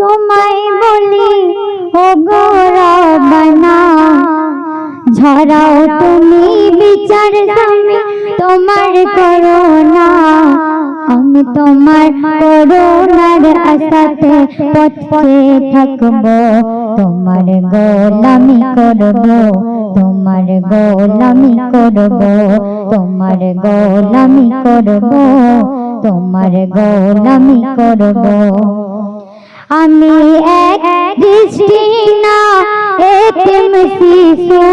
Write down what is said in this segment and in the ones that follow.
তোমায় বলি ও গৌরবনা ঝরাও তুমি বিচার স্বামী তোমার করোনা আমি তোমার করোনার আশাতে পথে থাকব, তোমার গোলামি করব, তোমার গোলামি করব, তোমার গোলামি করব, তোমার গোলামি করব। আমি এক দৃষ্টি না এতিম শিশু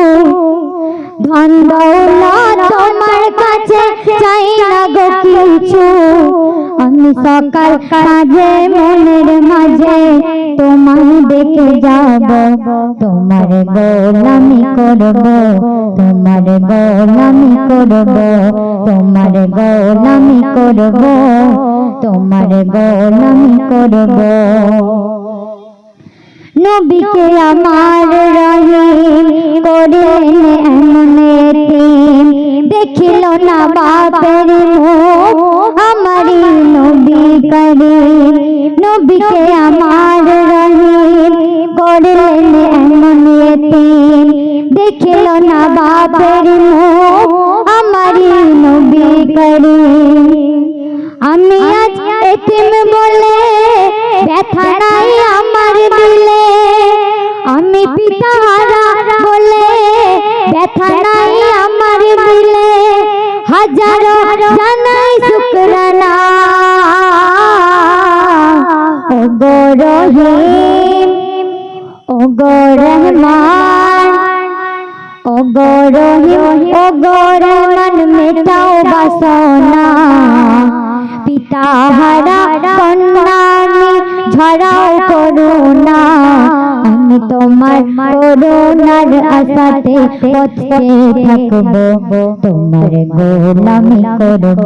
ধন দৌলত তোমার কাছে চাই না গো কিছু। আমি সকাল কাজে মনের মাঝে তোমায় দেখে যাব। তোমার গোলামি করব, তোমার গোলামি করব, তোমার গোলামি করব, তোমার গোলামি করব। নবীকে আমার রহিম করেন এমন দেখিল না বাপের নবী নবীকে আমার রহিম করলেন এমন দেখিল না বাপের মুখ, আমারই নবী করিম আমি আজ এতিম বলে, ব্যথা নাই আমার দিলে। আমি পিতাহারা বলে, ব্যথা নাই আমার দিলে। হাজারো জানাই শুকরানা রহিম ও গো রহমান ও গো রহিম ও গো রহমান মেটাও বাসনা। পিতা হারা কন্যা ঝরাও করুণা। তোমার করুণার আশাতে পথে থাকব। তোমার গোলামি করব,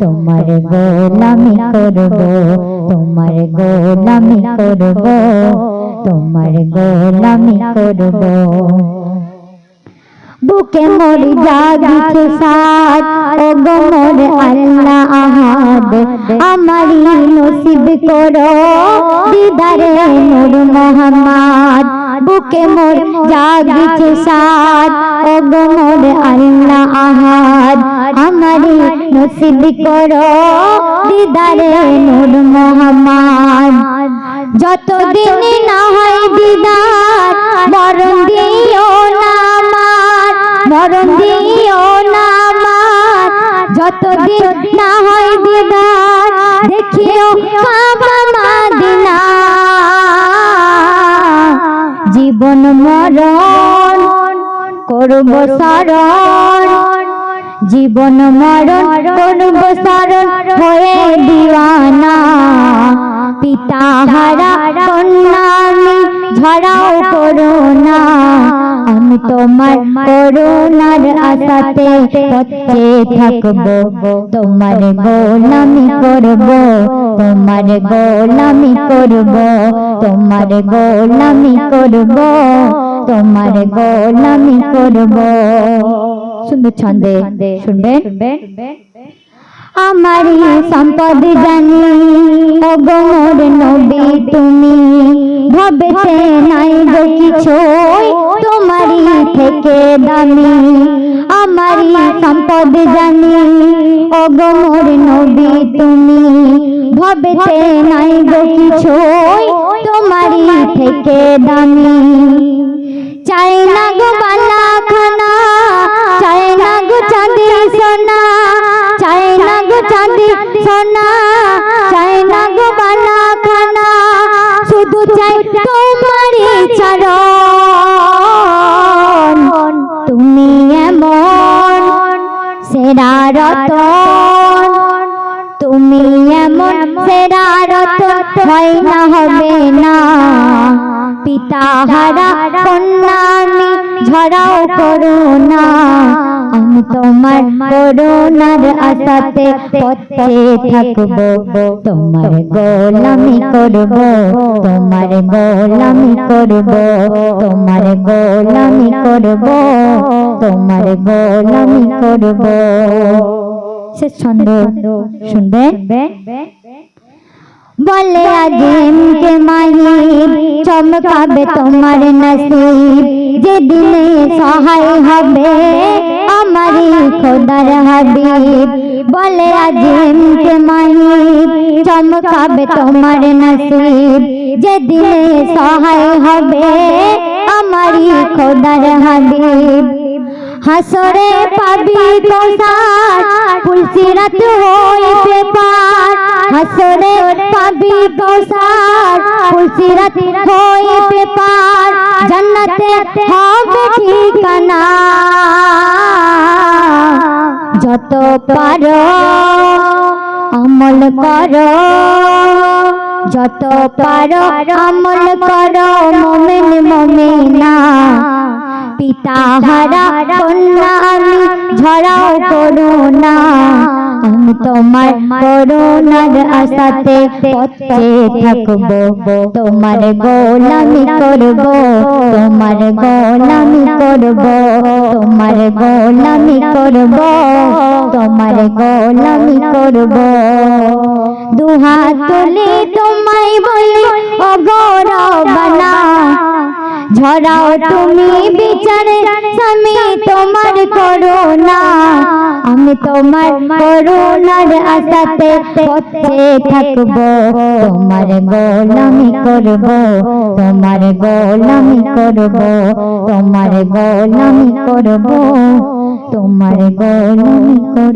তোমার গোলামি করব, তোমার গোলামি করব, তোমার গোলামি করব। বুকে মোর জাগিছে সাত ও গো মোর আল্লাহ আহাদ। আমারি নসিব করো। দিদারে নূর মোহাম্মদ। বুকে মোর জাগিছে সাত ও গো মোর আল্লাহ আহাদ। আমারি নসিব করো। দিদারে নূর মোহাম্মদ। যতদিন না হয় দিদার মরণ দিও। মরণ দিও না আমার। যতদিন না হয় দিদার দেখিও কাবা মাদিনা। জীবন মরণ করব শরণ জীবন মরণ করব শরণ হয়ে দিওয়ানা। পিতা হারা কন্যামি ঝরাও করোনা আমি তোমার করোনার আশাতে পথে থাকব। তোমার গোলামি করব। তোমার গোলামি করব। তোমার গোলামি করব। তোমার গোলামি করব। সুন্দর ছন্দে শুনবেন আমারই সম্পদ জানি। ও গোমর নবী তুমি। ভবেতে নাই গো কিছু থেকে দামি আমারই সম্পদ জানি। ও গোমর নবী, তুমি ভবেতে নাই গো কিছু তোমারই থেকে দামি। চাই না গো বালা খানা চাই না গো চাঁদি সোনা, চাই না গো চাঁদি সোনা, চাই না গো বালা খানা শুধু চাই তোমারই চরণ সেরা রতন। তুমি এমন সেরা রতন হয় না হবে না। পিতা হারা কন্যামি ঝরাও করোনা। আমি তোমার করোনার আশাতে পথে থাকব। তোমার গোলামি করব। তোমার গোলামি করব। তোমার গোলামি করব। তোমার গোলামি করব। শেষ ছন্দ। শুনবে? বলে মাহি চমকাবে তোমার নসিব। যেদিনে সহায় হবে আমারই খোদার হাবিব। বলে আজিম কে মাহিব চমকাবে তোমার নসিব। যেদিনে সহায় হবে আমারই খোদার হাবিব। হাসরে পাবি কৌসার ফুলসিরাত হইবে পার। হাসরে পাবি কৌসার ফুলসিরাত হইবে পার, জান্নাতে হবে ঠিকানা। যত পারো, আমল করো। যত পারো, আমল করো, মোমেন মোমেনা। পিতা হারা কন্যা, আমি ঝরাও করুণা আমি তোমার করুণার আশাতে পথে থাকব। তোমার গোলামি করব। তোমার গোলামি করব। তোমার গোলামি করব। তোমার গোলামি করব। দুহাত তুলে তোমায় বলি ঝরাও তুমি বিচারে স্বামী তোমার করুণা। আমি তোমার করুণার আশাতে পথে থাকব। তোমার গোলামি করব। তোমার গোলামি করব। তোমার গোলামি করব। তোমার গোলামি করব।